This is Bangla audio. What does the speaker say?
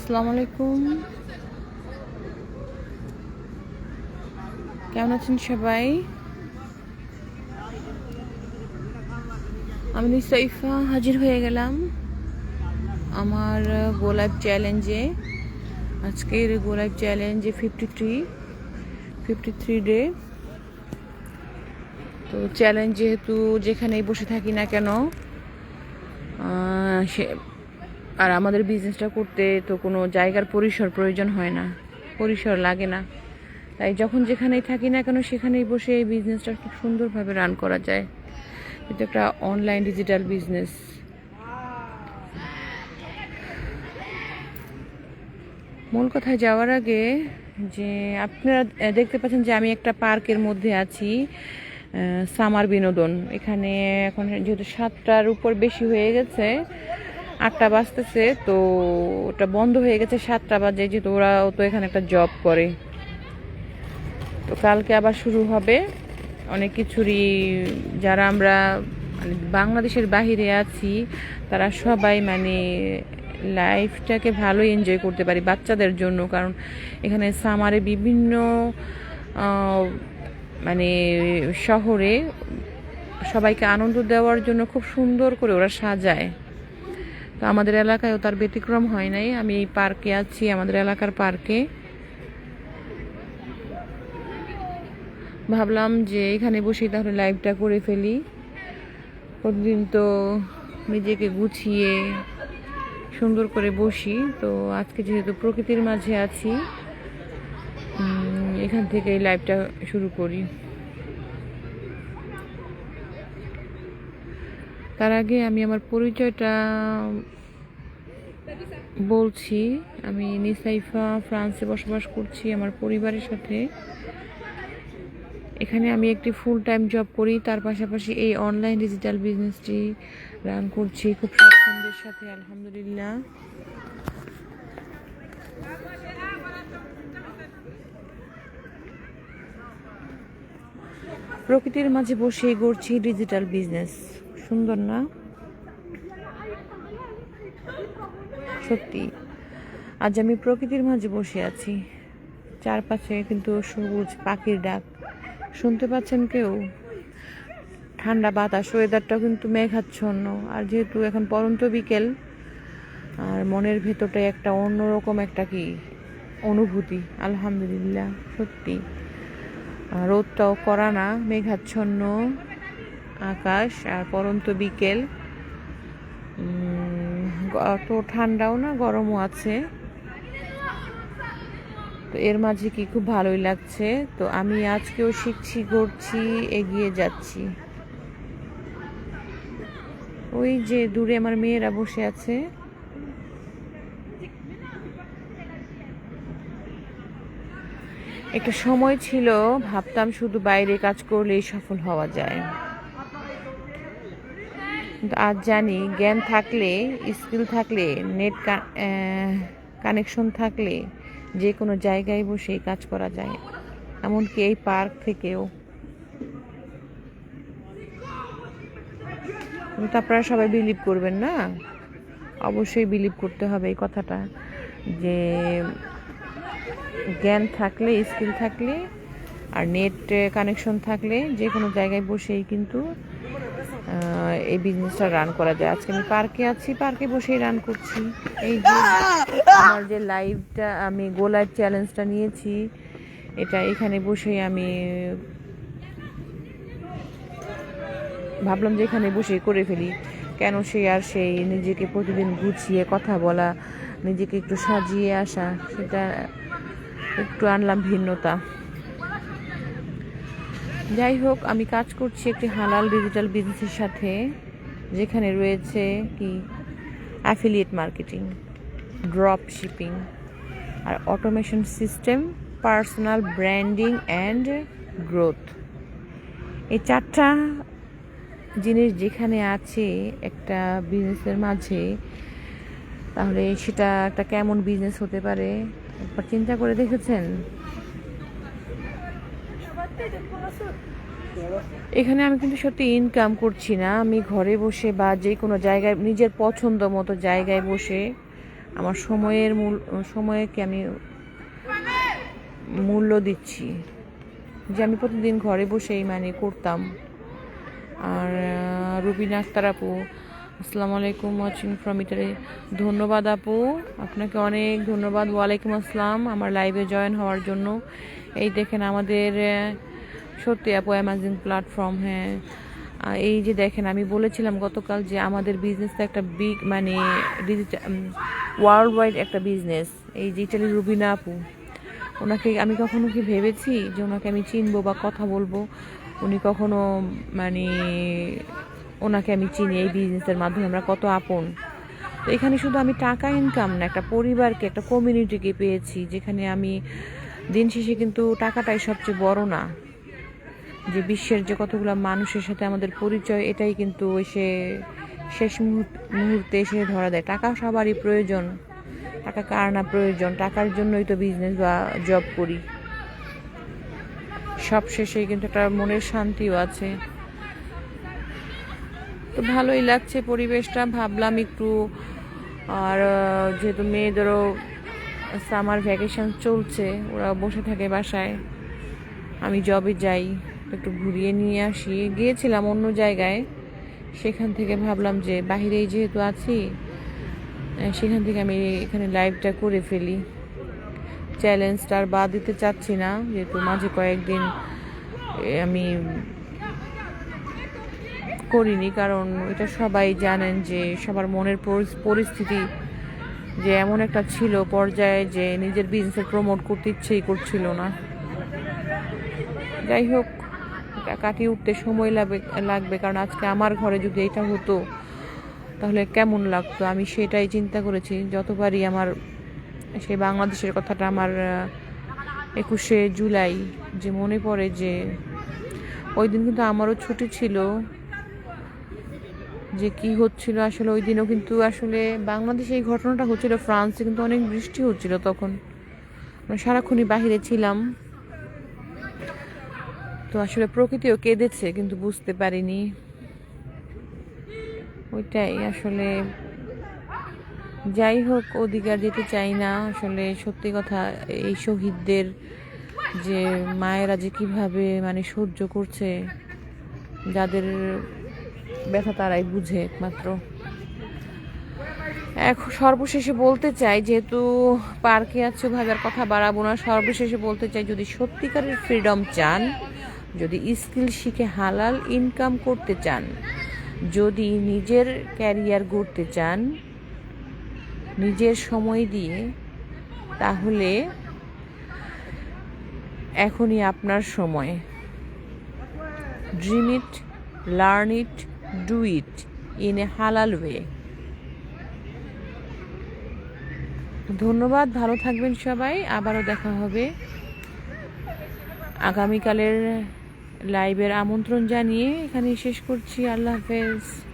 আসসালামু আলাইকুম। কেমন আছেন সবাই? আমি নিসাইফা হাজির হয়ে গেলাম আমার গোলাপ চ্যালেঞ্জে। আজকের গোলাপ চ্যালেঞ্জে fifty three fifty three day তো চ্যালেঞ্জ যেহেতু যেখানেই বসে থাকি না কেন সে আর আমাদের বিজনেসটা করতে তো কোনো জায়গার পরিসর প্রয়োজন হয় না, পরিসর লাগে না। তাই যখন যেখানেই থাকি না কেন সেখানেই বসে এই বিজনেসটা খুব সুন্দরভাবে রান করা যায়। এটা একটা অনলাইন ডিজিটাল বিজনেস মূল কথায় যাওয়ার আগে যে আপনারা দেখতে পাচ্ছেন যে আমি একটা পার্কের মধ্যে আছি সামার বিনোদন। এখানে এখন যেহেতু সাতটার উপর বেশি হয়ে গেছে আটটা বাজতেছে, তো ওটা বন্ধ হয়ে গেছে সাতটা বাজে, যেহেতু ওরাও তো এখানে একটা জব করে। তো কালকে আবার শুরু হবে। অনেক কিছুরই যারা আমরা মানে বাংলাদেশের বাহিরে আছি, তারা সবাই মানে লাইফটাকে ভালো এনজয় করতে পারি বাচ্চাদের জন্য, কারণ এখানে সামারে বিভিন্ন মানে শহরে সবাইকে আনন্দ দেওয়ার জন্য খুব সুন্দর করে ওরা সাজায়। তো আমাদের এলাকায়ও তার ব্যতিক্রম হয় নাই। আমি এই পার্কে আছি, আমাদের এলাকার পার্কে। ভাবলাম যে এখানে বসেই তাহলে লাইভটা করে ফেলি। প্রতিদিন তো নিজেকে গুছিয়ে সুন্দর করে বসি। তো আজকে যেহেতু প্রকৃতির মাঝে আছি এখান থেকে এই লাইভটা শুরু করি। তার আগে আমি আমার পরিচয়টা বলছি। আমি নিসাইফা ফ্রান্সে বসবাস করছি আমার পরিবারের সাথে। এখানে আমি একটি ফুল টাইম জব করি, তার পাশাপাশি এই অনলাইন ডিজিটাল বিজনেসটি রান করছি খুব স্বাচ্ছন্দ্যের সাথে, আলহামদুলিল্লাহ। প্রকৃতির মাঝে বসে গড়ছি ডিজিটাল বিজনেস সুন্দর না? সত্যি। আজ আমি প্রকৃতির মাঝে বসে আছি। চারপাশে কিন্তু সবুজ পাখির ডাক। শুনতে পাচ্ছেন কেউ? ঠান্ডা বাতাস ওয়েদারটাও কিন্তু মেঘাচ্ছন্ন। আর যেহেতু এখন পরন্ত বিকেল, আর মনের ভেতরটায় একটা অন্যরকম একটা কি অনুভূতি। আলহামদুলিল্লাহ, সত্যি। রোদটাও করা না, মেঘাচ্ছন্ন। আকাশ, আর পরন্ত বিকেল। অত ঠান্ডাও না, গরমও আছে। তো এর মাঝে কি খুব ভালোই লাগছে। তো আমি আজকেও শিখছি করছি এগিয়ে যাচ্ছি। ওই যে দূরে আমার মেয়েরা বসে আছে। একটা সময় ছিল, ভাবতাম শুধু বাইরে কাজ করলেই সফল হওয়া যায়। আজ জানি, জ্ঞান থাকলে, স্কিল থাকলে, নেট কানেকশন থাকলে যে কোনো জায়গায় বসেই কাজ করা যায়। এমনকি এই পার্ক থেকেও। কিন্তু আপনারা সবাই বিলিভ করবেন না? অবশ্যই বিলিভ করতে হবে এই কথাটা, যে জ্ঞান থাকলে, স্কিল থাকলে আর নেট কানেকশন থাকলে যে কোনো জায়গায় বসেই কিন্তু এই বিজনেসটা রান করা যায়। আজকে আমি পার্কে আছি পার্কে বসেই রান করছি। এই যে আমার যে লাইভটা আমি গোলাইভ চ্যালেঞ্জটা নিয়েছি, এটা এখানে বসেই আমি ভাবলাম যে এখানে বসে করে ফেলি। কেন সে আর সেই নিজেকে প্রতিদিন গুছিয়ে কথা বলা, নিজেকে একটু সাজিয়ে আসা, সেটা একটু আনলাম ভিন্নতা। যাই হোক, আমি কাজ করছি একটি হালাল ডিজিটাল বিজনেসের সাথে, যেখানে রয়েছে কি affiliate marketing drop shipping R automation system personal branding and growth এই চারটা জিনিস যেখানে আছে একটা বিজনেসের মাঝে, তাহলে সেটা একটা কেমন বিজনেস হতে পারে? একবার চিন্তা করে দেখেছেন? এখানে আমি কিন্তু সত্যি ইনকাম করছি না। আমি ঘরে বসে বা যে কোনো জায়গায়, নিজের পছন্দ মতো জায়গায় বসে আমার সময়ের মূল, সময়কে আমি মূল্য দিচ্ছি। যে আমি প্রতিদিন ঘরে বসেই মানে করতাম। আর রুবিন আক্তার আপু, আসসালামু আলাইকুম ওয়াচিং ফ্রম ইটারে ধন্যবাদ আপু। আপনাকে অনেক ধন্যবাদ। ওয়ালাইকুম আসসালাম। আমার লাইভে জয়েন হওয়ার জন্য। এই দেখেন আমাদের সত্যি আপু অ্যামাজন প্ল্যাটফর্ম হ্যাঁ। এই যে দেখেন, আমি বলেছিলাম গতকাল যে আমাদের বিজনেসটা একটা বিগ মানে ডিজিটাল ওয়ার্ল্ড ওয়াইড একটা বিজনেস এই যে ইটালি রুবিনা আপু, ওনাকে আমি কখনো কি ভেবেছি যে ওনাকে আমি চিনবো বা কথা বলব? উনি কখনো মানে ওনাকে আমি চিনি এই বিজনেসের মাধ্যমে, আমরা কত আপন। তো এখানে শুধু আমি টাকা ইনকাম না, একটা পরিবারকে, একটা কমিউনিটিকে পেয়েছি, যেখানে আমি দিন শেষে কিন্তু টাকাটাই সবচেয়ে বড় না। যে বিশ্বের যে কতগুলো মানুষের সাথে আমাদের পরিচয়, এটাই কিন্তু এসে শেষ মুহূর্ত- মুহূর্তে এসে ধরা দেয়। টাকা সবারই প্রয়োজন। টাকা কার না প্রয়োজন? টাকার জন্যই তো বিজনেস বা জব করি। সব শেষে কিন্তু একটা মনের শান্তিও আছে। তো ভালোই লাগছে পরিবেশটা। ভাবলাম একটু, আর যেহেতু মেয়েদেরও সামার ভ্যাকেশন চলছে ওরা বসে থাকে বাসায়। আমি জবে যাই। একটু ঘুরিয়ে নিয়ে আসি। গিয়েছিলাম অন্য জায়গায়। সেখান থেকে ভাবলাম যে বাহিরেই যেহেতু আছি সেখান থেকে আমি এখানে লাইভটা করে ফেলি। চ্যালেঞ্জটা আর বাদ দিতে চাচ্ছি না, যেহেতু মাঝে কয়েকদিন আমি করিনি। কারণ এটা সবাই জানেন যে সবার মনের পরিস্থিতি যে এমন একটা ছিল পর্যায়ে যে নিজের বিজনেস প্রমোট করতে ইচ্ছেই করছিল না। যাই হোক কাটিয়ে উঠতে সময় লাগবে লাগবে। কারণ আজকে আমার ঘরে যদি এটা হতো, তাহলে কেমন লাগতো? আমি সেটাই চিন্তা করেছি। যতবারই আমার সেই বাংলাদেশের কথাটা আমার একুশে জুলাই যে মনে পড়ে যে ওই দিন কিন্তু আমারও ছুটি ছিল, যে কি হচ্ছিল আসলে ওই দিনও কিন্তু আসলে বাংলাদেশে এই ঘটনাটা হচ্ছিল, ফ্রান্সে কিন্তু অনেক বৃষ্টি হচ্ছিল তখন। আমরা সারাক্ষণই বাহিরে ছিলাম। তো আসলে প্রকৃতিও কেঁদেছে, কিন্তু বুঝতে পারিনি। ওইটাই আসলে। যাই হোক, অধিকার যেতে চাই না। আসলে সত্যি কথা, এই শহীদদের যে মায়েরা যে কীভাবে মানে সহ্য করছে, যাদের ব্যথা তারাই বুঝে একমাত্র। এখন সর্বশেষে বলতে চাই, যেহেতু পার্কে আছে ভাবে আর কথা বাড়াবো না, সর্বশেষে বলতে চাই, যদি সত্যিকারের ফ্রিডম চান যদি স্কিল শিখে হালাল ইনকাম করতে চান, যদি নিজের ক্যারিয়ার গড়তে চান, নিজের সময় দিয়ে, তাহলে এখনই আপনার সময়। Dream it learn it do it in a হালাল ওয়ে ধন্যবাদ, ভালো থাকবেন সবাই। আবারও দেখা হবে আগামীকালের লাইভের আমন্ত্রণ জানিয়ে এখানেই শেষ করছি। আল্লাহ হাফেজ।